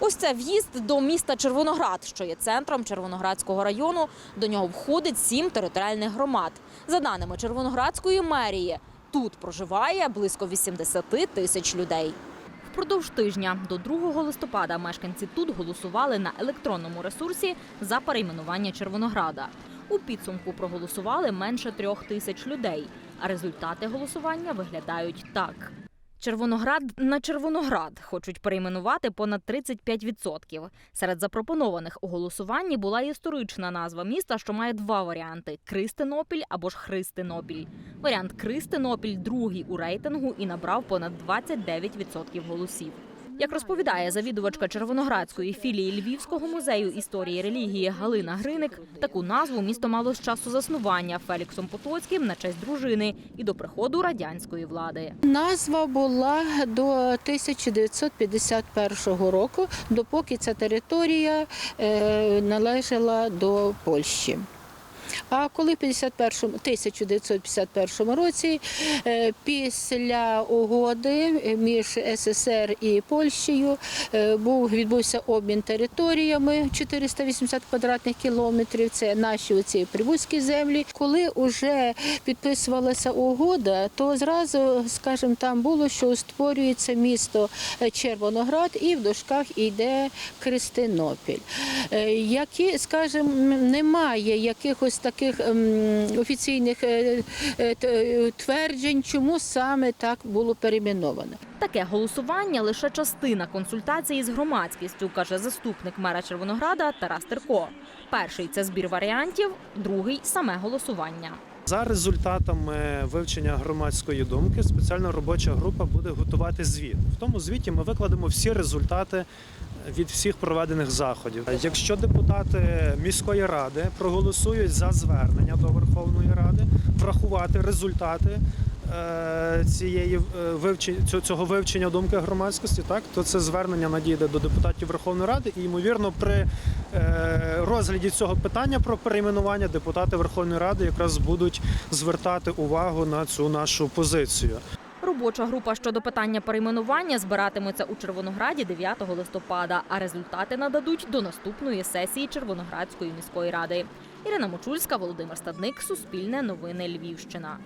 Ось це в'їзд до міста Червоноград, що є центром Червоноградського району. До нього входить сім територіальних громад. За даними Червоноградської мерії, тут проживає близько 80 тисяч людей. Впродовж тижня до 2 листопада мешканці тут голосували на електронному ресурсі за перейменування Червонограда. У підсумку проголосували менше трьох тисяч людей, а результати голосування виглядають так. Червоноград на Червоноград хочуть перейменувати понад 35%. Серед запропонованих у голосуванні була історична назва міста, що має два варіанти: Кристинопіль або ж Христинопіль. Варіант Кристинопіль другий у рейтингу і набрав понад 29% голосів. Як розповідає завідувачка Червоноградської філії Львівського музею історії релігії Галина Гриник, таку назву місто мало з часу заснування Феліксом Потоцьким на честь дружини і до приходу радянської влади. Назва була до 1951 року, допоки ця територія е, належала до Польщі. А коли в 1951 році, е, після угоди між СССР і Польщею, е, був відбувся обмін територіями 480 квадратних кілометрів. Це наші оці прибузькі землі. Коли вже підписувалася угода, то зразу, скажімо, там було, що створюється місто е, Червоноград і в дошках йде Кристинопіль. Які, скажімо, немає якихось таких ем, офіційних е, е, т- тверджень, чому саме так було перейменовано. Таке голосування лише частина консультації з громадськістю, каже заступник мера Червонограда Тарас Терко. Перший це збір варіантів, другий саме голосування. За результатами вивчення громадської думки, спеціальна робоча група буде готувати звіт. В тому звіті ми викладемо всі результати від всіх проведених заходів. Якщо депутати міської ради проголосують за звернення до Верховної Ради, врахувати результати. Е, Цієї е, вивчення цього вивчення думки громадськості, так то це звернення надійде до депутатів Верховної Ради, і ймовірно, при е, розгляді цього питання про перейменування депутати Верховної Ради якраз будуть звертати увагу на цю нашу позицію. Робоча група щодо питання перейменування збиратиметься у Червонограді 9 листопада, а результати нададуть до наступної сесії Червоноградської міської ради. Ірина Мочульська, Володимир Стадник, Суспільне новини Львівщина.